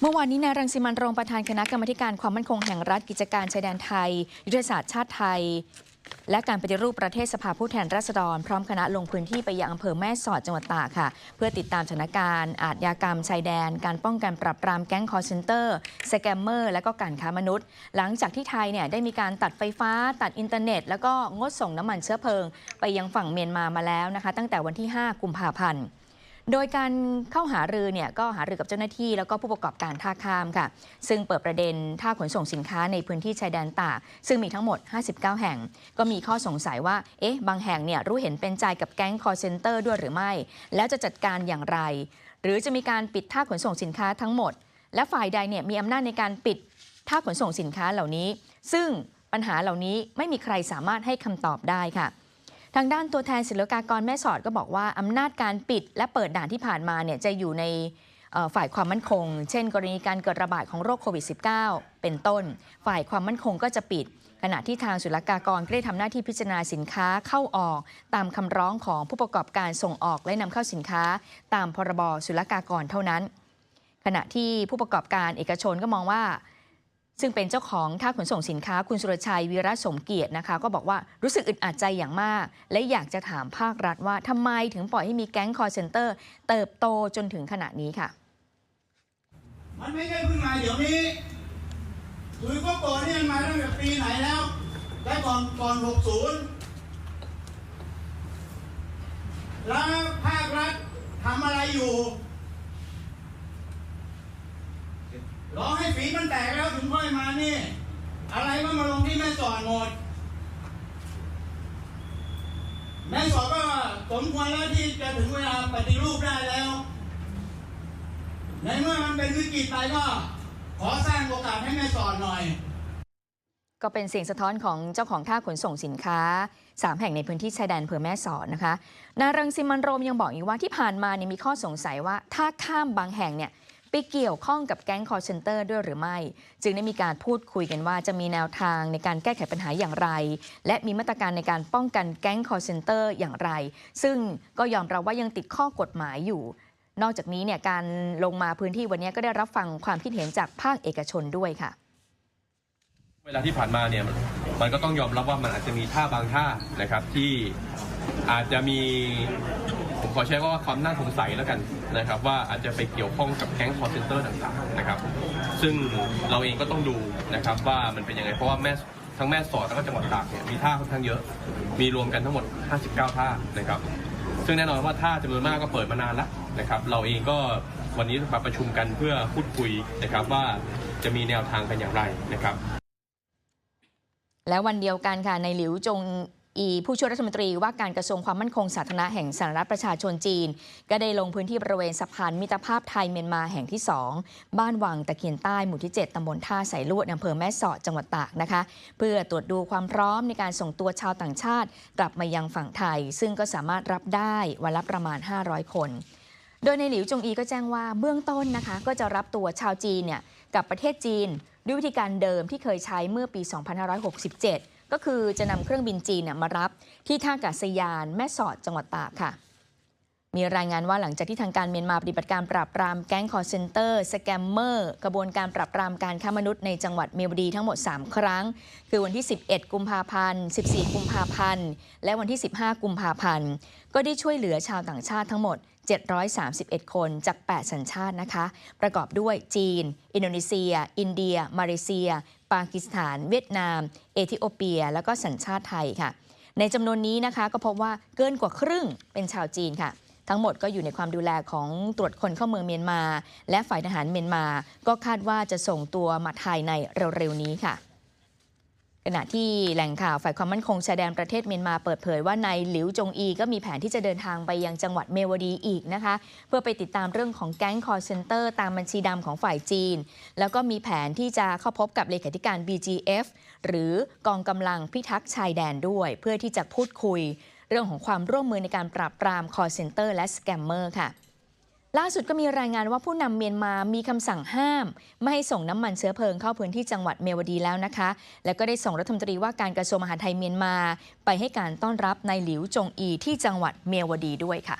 เมื่อวานนี้นายรังสิมันต์โรมประธานคณะกรรมาธิการความมั่นคงแห่งรัฐกิจการชายแดนไทย ยุทธศาสตร์ชาติไทย และการปฏิรูปประเทศสภาผู้แทนราษฎร พร้อมคณะลงพื้นที่ไปยังอำเภอแม่สอดจังหวัดตากค่ะ เพื่อติดตามสถานการณ์ อาทยากรรมชายแดน การป้องกันปราบปรามแก๊งคอร์เซนเตอร์สแกมเมอร์ และก็การค้ามนุษย์ หลังจากที่ไทยเนี่ยได้มีการตัดไฟฟ้า ตัดอินเทอร์เน็ต แล้วก็งดส่งน้ำมันเชื้อเพลิง ไปยังฝั่งเมียนมามาแล้วนะคะ ตั้งแต่วันที่ 5 กุมภาพันธ์ โดยการเข้าหารือเนี่ยก็หารือกับเจ้าหน้าที่แล้วก็ผู้ประกอบการท่าข้ามค่ะ ซึ่งเปิดประเด็นท่าขนส่งสินค้าในพื้นที่ชายแดนตากซึ่งมีทั้งหมด 59 แห่ง ก็มีข้อสงสัยว่า เอ๊ะ บางแห่งเนี่ยรู้เห็นเป็นใจกับแก๊งคอร์เซนเตอร์ด้วยหรือไม่ แล้วจะจัดการอย่างไร หรือจะมีการปิดท่าขนส่งสินค้าทั้งหมด และฝ่ายใดเนี่ยมีอำนาจในการปิดท่าขนส่งสินค้าเหล่านี้ ซึ่งปัญหาเหล่านี้ไม่มีใครสามารถให้คำตอบได้ค่ะ ทางด้านตัวแทนศิลปากรแม่สอดก็บอกว่าอำนาจการปิดและเปิดด่านที่ผ่านมาเนี่ยจะอยู่ในฝ่ายความมั่นคง เช่น กรณีการเกิดระบาดของโรคโควิด -19 เป็นต้น ฝ่ายความมั่นคงก็จะปิด ขณะที่ทางศุลกากรก็ได้ทำหน้าที่พิจารณาสินค้าเข้าออก ตามคำร้องของผู้ประกอบการส่งออกและนำเข้าสินค้า ตามพรบศุลกากรเท่านั้น ขณะที่ผู้ประกอบการเอกชนก็มองว่า ซึ่งเป็นเจ้าของท่าขนส่งสินค้าคุณสุรชัยวีระสมเกียรตินะคะ ก็บอกว่ารู้สึกอึดอัดใจอย่างมาก และอยากจะถามภาครัฐว่าทำไมถึงปล่อยให้มีแก๊งคอร์เซนเตอร์ เติบโตจนถึงขณะนี้ค่ะ มันไม่ใช่เพิ่งมาเดี๋ยวนี้ถุยก็โกนี่มันมาตั้งแต่ปีไหนแล้ว และก่อนก่อน 60 แล้วภาครัฐทำอะไรอยู่ รอให้ฝีมันแตกแล้วถึงค่อยมานี่ อะไรก็มาลงที่แม่สอดหมด แม่สอดก็สมควรแล้วที่จะถึงเวลาปฏิรูปได้แล้ว ในเมื่อมันเป็นวิกฤตไปก็ ขอสร้างโอกาสให้แม่สอดหน่อย ก็เป็นเสียงสะท้อนของเจ้าของท่าขนส่งสินค้า3แห่งในพื้นที่ชายแดนอำเภอแม่สอดนะคะนายรังสิมันโรมยังบอกอีกว่าที่ผ่านมาเนี่ยมีข้อสงสัยว่าท่าข้ามบางแห่งเนี่ย เกี่ยวข้องกับแก๊งคอร์เซนเตอร์ด้วยหรือไม่ จึงได้มีการพูดคุยกันว่าจะมีแนวทางในการแก้ไขปัญหาอย่างไร และมีมาตรการในการป้องกันแก๊งคอร์เซนเตอร์อย่างไร ซึ่งก็ยอมรับว่ายังติดข้อกฎหมายอยู่ นอกจากนี้เนี่ยการลงมาพื้นที่วันนี้ก็ได้รับฟังความคิดเห็นจากภาคเอกชนด้วยค่ะ เวลาที่ผ่านมาเนี่ยมันก็ต้องยอมรับว่ามันอาจจะมีท่าบางท่านะครับที่อาจจะมี ขอใช้ว่าความน่าสงสัยแล้วกันนะครับ ว่าอาจจะไปเกี่ยวข้องกับแก๊งคอร์เซนเตอร์ต่างๆนะครับ ซึ่งเราเองก็ต้องดูนะครับว่ามันเป็นยังไงเพราะว่าแม่ทั้งแม่สอดแล้วก็จังหวัดตากเนี่ยมีท่าค่อนข้างเยอะ มีรวมกันทั้งหมด 59 ท่านะครับ ซึ่งแน่นอนว่าท่าจำนวนมากก็เปิดมานานแล้วนะครับ เราเองก็วันนี้มาประชุมกันเพื่อพูดคุยนะครับว่าจะมีแนวทางกันอย่างไรนะครับและวันเดียวกันค่ะในหลิวจง อีผู้ช่วยรัฐมนตรีว่าการกระทรวงความมั่นคงสาธารณะแห่งสาธารณรัฐประชาชนจีน ก็ได้ลงพื้นที่บริเวณสะพานมิตรภาพไทยเมียนมาแห่งที่ 2 บ้านวังตะเคียนใต้หมู่ที่ 7 ตำบลท่าสายลวดอำเภอแม่สอดจังหวัดตากนะคะ เพื่อตรวจดูความพร้อมในการส่งตัวชาวต่างชาติ กลับมายังฝั่งไทย ซึ่งก็สามารถรับได้วันละประมาณ 500 คน โดยในหลิวจงอีก็แจ้งว่าเบื้องต้นนะคะก็จะรับตัวชาวจีนเนี่ยกับประเทศจีน ด้วยวิธีการเดิมที่เคยใช้เมื่อปี 2567 ก็คือจะนำเครื่องบินจีนมารับที่ท่าอากาศยานแม่สอดจังหวัดตากค่ะ มีรายงานว่าหลังจากที่ทางการเมียนมาปฏิบัติการปราบปรามแก๊งคอร์เซนเตอร์สแกมเมอร์กระบวนการปราบปรามการค้ามนุษย์ในจังหวัดเมียวดีทั้งหมด 3 ครั้ง คือวันที่ 11 กุมภาพันธ์ 14 กุมภาพันธ์ และวันที่ 15 กุมภาพันธ์ ก็ได้ช่วยเหลือชาวต่างชาติทั้งหมด 731 คนจาก 8 สัญชาตินะคะ ประกอบด้วยจีน อินโดนีเซีย อินเดีย มาเลเซีย ปากีสถาน เวียดนาม เอธิโอเปีย แล้วก็สัญชาติไทยค่ะ ในจำนวนนี้นะคะก็พบว่าเกินกว่าครึ่งเป็นชาวจีนค่ะ ทั้งหมดก็อยู่ในความดูแลของตรวจคนเข้าเมืองเมียนมา และฝ่ายทหารเมียนมา ก็คาดว่าจะส่งตัวมาไทยในเร็วๆนี้ค่ะขณะที่แหล่งข่าวฝ่ายความมั่นคงชายแดนประเทศเมียนมาเปิดเผยว่านายหลิวจงอีก็มีแผนที่จะเดินทางไปยังจังหวัดเมวดีอีกนะคะ เพื่อไปติดตามเรื่องของแก๊งคอร์เซนเตอร์ตามบัญชีดำของฝ่ายจีน แล้วก็มีแผนที่จะเข้าพบกับเลขาธิการ BGF หรือกองกำลังพิทักษ์ชายแดนด้วย เพื่อที่จะพูดคุย เรื่องของความร่วมมือในการปราบปรามคอร์เซนเตอร์และสแกมเมอร์ค่ะ ล่าสุดก็มีรายงานว่าผู้นำเมียนมามีคำสั่งห้าม ไม่ให้ส่งน้ำมันเชื้อเพลิงเข้าพื้นที่จังหวัดเมวดีแล้วนะคะ แล้วก็ได้ส่งรัฐมนตรีว่าการกระทรวงมหาดไทยเมียนมา ไปให้การต้อนรับนายหลิวจงอีที่จังหวัดเมวดีด้วยค่ะ